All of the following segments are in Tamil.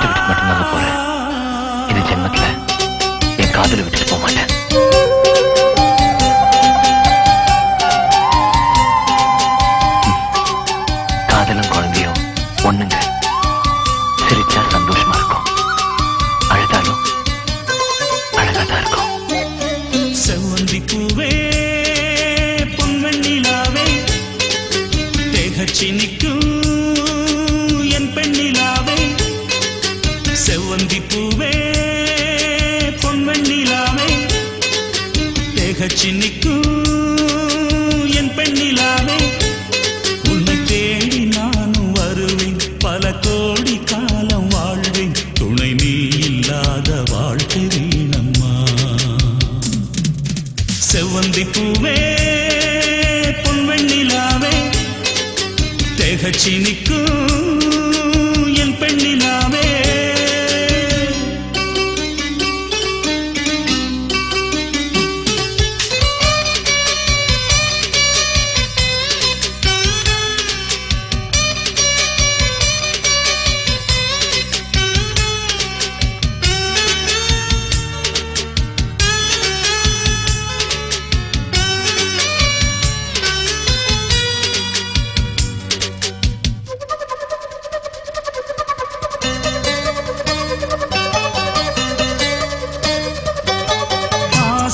வீட்டை விட்டு மட்டும்தாங்க போறேன். இந்த ஜென்மத்துல என் காதல விட்டுட்டு போக மாட்டேன். காதலும் குழந்தையும் ஒண்ணுங்க. சிரிச்சா சந்தோஷமா இருக்கும். அழுதாலும் அழகாதான் இருக்கும். செவ்வந்தி பூவே பொன்வெண்ணிலாவே தேகச்சி நிற்கும் தேகச்சி என் பெண்ணிலாவே உன்னை தேடி நானும் வருவேன். பல கோடி காலம் வாழ்வேன். துணை நீ இல்லாத வாழ்க்கை வீணம்மா. செவ்வந்தி பூவே பொன்வெண்ணிலாவே தேகச்சி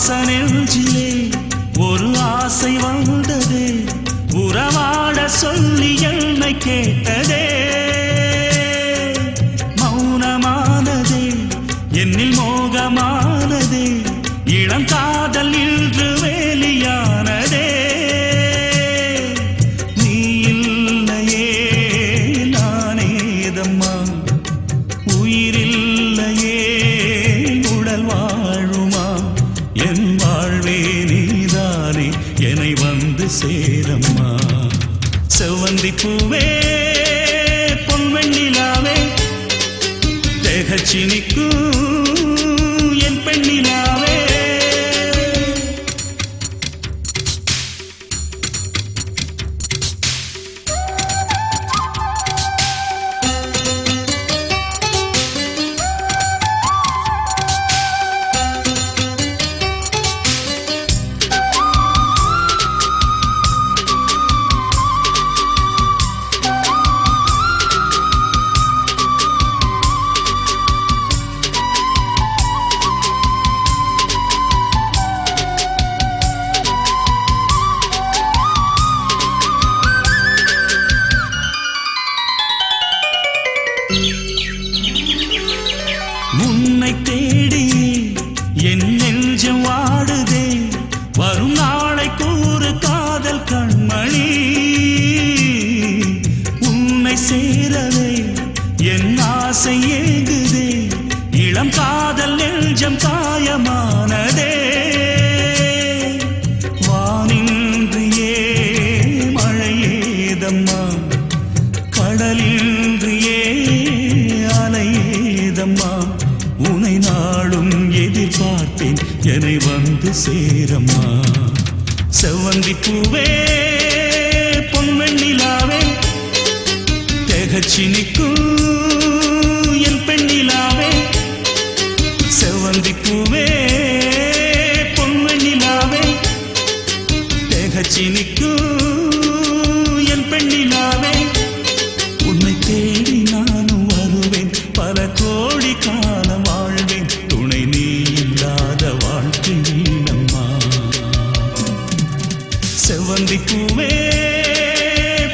ஆசனெஞ்சிலே ஒரு ஆசை வந்ததே. உறவாட சொல்லி என்னை கேட்டதே. மௌனமானதே என்னில் மோகமானதே. இளம் காதல் இன்று வேலியானதே. நீ இல்லையே நானேதம்மா. உயிரில்லையே சேரம்மா. செவ்வந்தி பூவே பொன்வெண்ணிலாவே தேகச்சினிக்கும் என் நெஞ்சம் வாடுதே. வரும் நாளை கூறு காதல் கண்மணி. உன்னை சேரவே என் ஆசை ஏங்குதே. இளம் காதல் நெஞ்சம் காயமானதே கடலின்றியே அலையேதம்மா என்னை வந்து சேரம்மா. செவ்வந்தி பூவே பொன்வெண்ணிலாவே தேகச்சி நிற்கும் என் பெண்ணிலாவே. செவ்வந்தி பூவே பொன்வெண்ணிலாவே தேகச்சி நிற்கும் செவ்வந்தி பூவே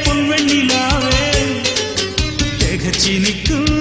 பொன்வெண்ணிலாவே திகச்சி நிற்கும்